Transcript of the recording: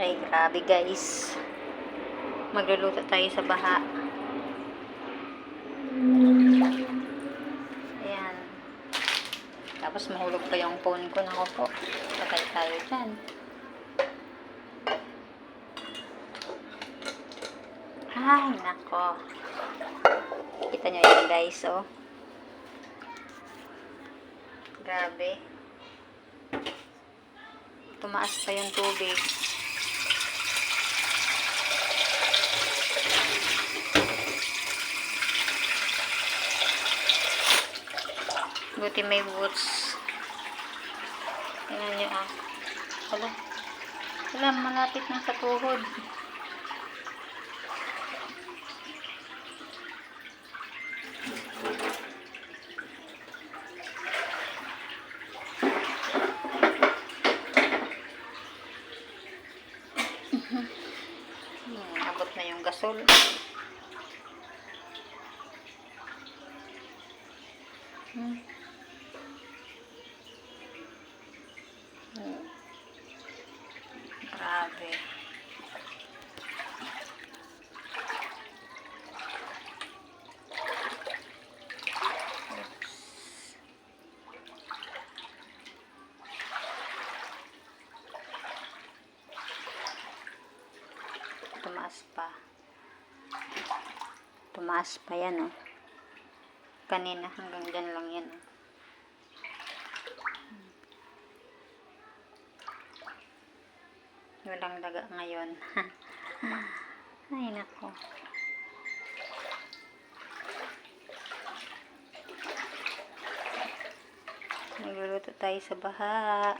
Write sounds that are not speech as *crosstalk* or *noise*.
Ay, grabe guys. Magluluto tayo sa baha. Ayan. Tapos mahulog pa yung phone ko. Nako po. Patay tayo dyan. Ay, nako. Kita nyo yan guys, oh. Grabe. Tumaas pa yung tubig. Buti may boots. Tingnan nyo ah. Wala. Wala, malapit na sa tuhod. Hmm, na yung gasol. Hmm. Grabe. Tumaas pa. Tumaas pa yan, oh. Kanina hanggang dyan lang yan, oh. Walang daga ngayon. *laughs* Ay, nako. Nagluluto tayo sa baha.